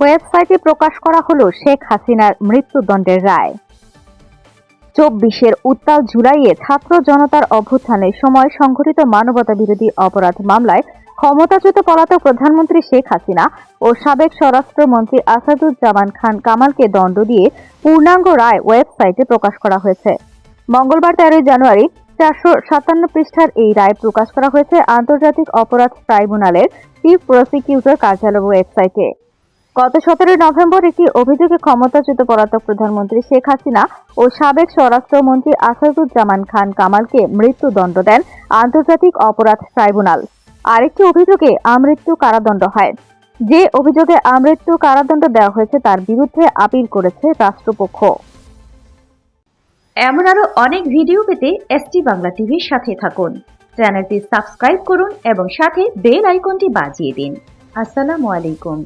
ওয়েবসাইটে প্রকাশ করা হলো শেখ হাসিনার মৃত্যুদণ্ডের রায়। চব্বিশের উত্তাল জুলাইয়ে ছাত্র জনতার অভ্যুত্থানের সময় সংঘটিত মানবতা বিরোধী অপরাধ মামলায় ক্ষমতাচ্যুত পলাতক প্রধানমন্ত্রী শেখ হাসিনা ও সাবেক স্বরাষ্ট্রমন্ত্রী আসাদুজ্জামান খান কামালকে দণ্ড দিয়ে পূর্ণাঙ্গ রায় ওয়েবসাইটে প্রকাশ করা হয়েছে। মঙ্গলবার তেরোই জানুয়ারি চারশো সাতান্ন পৃষ্ঠার এই রায় প্রকাশ করা হয়েছে আন্তর্জাতিক অপরাধ ট্রাইব্যুনালের চিফ প্রসিকিউটর কার্যালয় ওয়েবসাইটে। গত সতেরোই নভেম্বর একটি অভিযোগে ক্ষমতাচ্যুত পলাতক প্রধানমন্ত্রী শেখ হাসিনা ও সাবেক স্বরাষ্ট্রমন্ত্রী আসাদুজ্জামান খান কামালকে মৃত্যুদণ্ড দেন আন্তর্জাতিক অপরাধ ট্রাইব্যুনাল। আরেকটি অভিযোগে আমৃত্যু কারাদণ্ড হয়। যে অভিযোগে আমৃত্যু কারাদণ্ড দেওয়া হয়েছে তার বিরুদ্ধে আপিল করেছে রাষ্ট্রপক্ষ। এমন আরও অনেক ভিডিও পেতে এসটি বাংলা টিভির সাথে থাকুন। চ্যানেলটি সাবস্ক্রাইব করুন এবং সাথে বেল আইকনটি বাজিয়ে দিন। আসসালামু আলাইকুম।